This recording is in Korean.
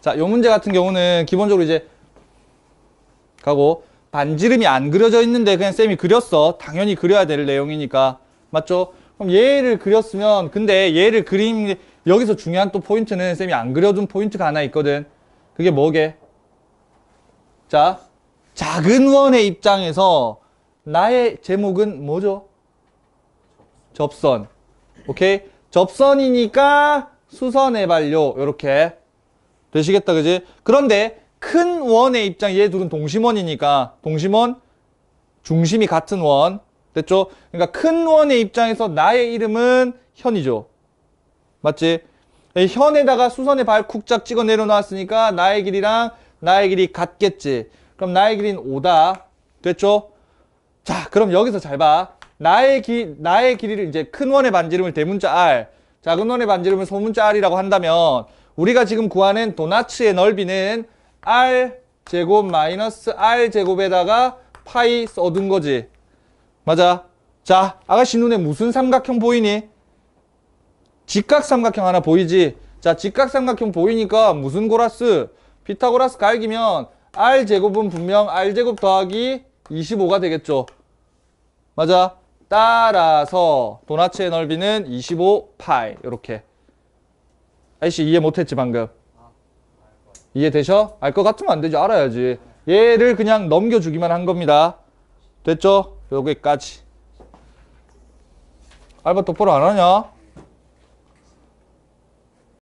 자, 요 문제 같은 경우는 기본적으로 이제 가고 반지름이 안 그려져 있는데 그냥 쌤이 그렸어. 당연히 그려야 될 내용이니까. 맞죠? 그럼 얘를 그렸으면 근데 얘를 그림 여기서 중요한 또 포인트는 쌤이 안 그려둔 포인트가 하나 있거든. 그게 뭐게? 자, 작은 원의 입장에서 나의 제목은 뭐죠? 접선. 오케이? 접선이니까 수선의 반료. 요렇게. 되시겠다, 그지? 그런데 큰 원의 입장, 얘 둘은 동심원이니까 동심원, 중심이 같은 원. 됐죠? 그러니까 큰 원의 입장에서 나의 이름은 현이죠. 맞지? 이 현에다가 수선의 발 쿡짝 찍어 내려놨으니까 나의 길이랑 나의 길이 같겠지. 그럼 나의 길이는 5다. 됐죠? 자, 그럼 여기서 잘 봐. 나의 기, 나의 길이를 이제 큰 원의 반지름을 대문자 R, 작은 원의 반지름을 소문자 R이라고 한다면 우리가 지금 구하는 도나츠의 넓이는 R 제곱 마이너스 R 제곱에다가 파이 써둔 거지. 맞아. 자, 아가씨 눈에 무슨 삼각형 보이니? 직각삼각형 하나 보이지? 자, 직각삼각형 보이니까 무슨 고라스? 피타고라스 갈기면 R 제곱은 분명 R 제곱 더하기 25가 되겠죠. 맞아. 따라서 도나츠의 넓이는 25파이. 이렇게. 아이씨 이해 못했지 방금. 이해되셔? 알 것 같으면 안 되지. 알아야지. 얘를 그냥 넘겨주기만 한 겁니다. 됐죠? 여기까지. 알바 똑바로 안 하냐?